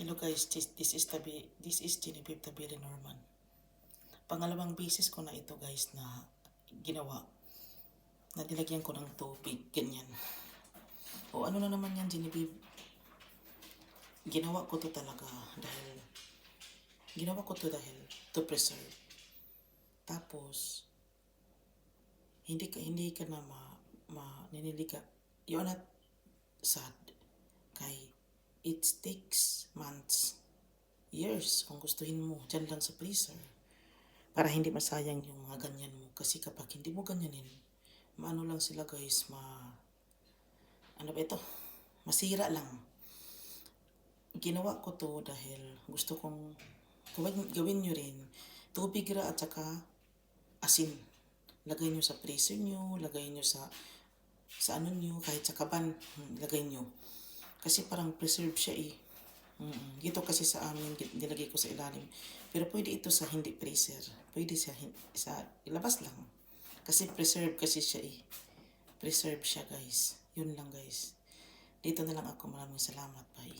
Hello guys, this, this is Tabi, this is Genevieve Tabiri Norman. Pangalawang beses ko na ito guys na ginawa. Na nilagyan ko ng tubig, ganyan. O ano na naman yan Genevieve? Ginawa ko to talaga dahil ginawa ko to dahil to preserve. Tapos hindi ka hindi ka na ma, ma niniliga. You're not sad it takes months, years kung gustuhin mo, dyan lang sa freezer. Para hindi masayang yung mga ganyan mo. Kasi kapag hindi mo ganyanin, maano lang sila guys, ma... Ano ba ito? Masira lang. Ginawa ko to dahil gusto kong gawin, gawin nyo rin. Tubig ra at saka asin. Lagay nyo sa freezer nyo, lagay nyo sa sa ano nyo, kahit sa kaban, hmm, lagay nyo. Kasi parang preserve siya eh. Mm Dito kasi sa amin, nilagay ko sa ilalim. Pero pwede ito sa hindi freezer. Pwede sa, sa ilabas lang. Kasi preserve kasi siya eh. Preserve siya guys. Yun lang guys. Dito na lang ako. Maraming salamat. Bye.